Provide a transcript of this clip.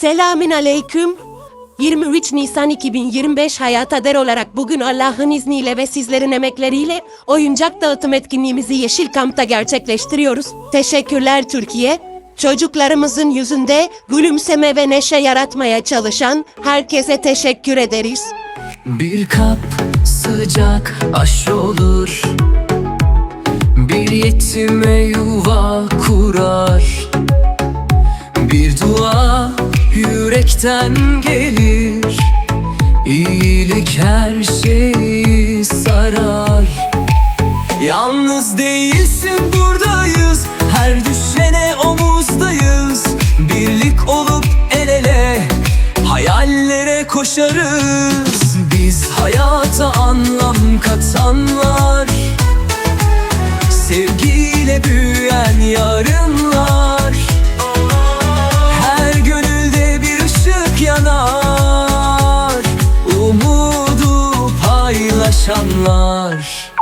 Selamün aleyküm. 23 Nisan 2025 Hayata Der olarak bugün Allah'ın izniyle ve sizlerin emekleriyle oyuncak dağıtım etkinliğimizi Yeşil Kamp'ta gerçekleştiriyoruz. Teşekkürler Türkiye. Çocuklarımızın yüzünde gülümseme ve neşe yaratmaya çalışan herkese teşekkür ederiz. Bir kap sıcak aş olur Bir yetime yuva kurar yürekten gelir. İyilik her şeyi sarar. Yalnız değilsin buradayız. Her düşene omuzdayız. Birlik olup el ele Hayallere koşarız. Biz hayata anlam katanlar. Sevgiyle büyüyen yarınlar paylaşanlar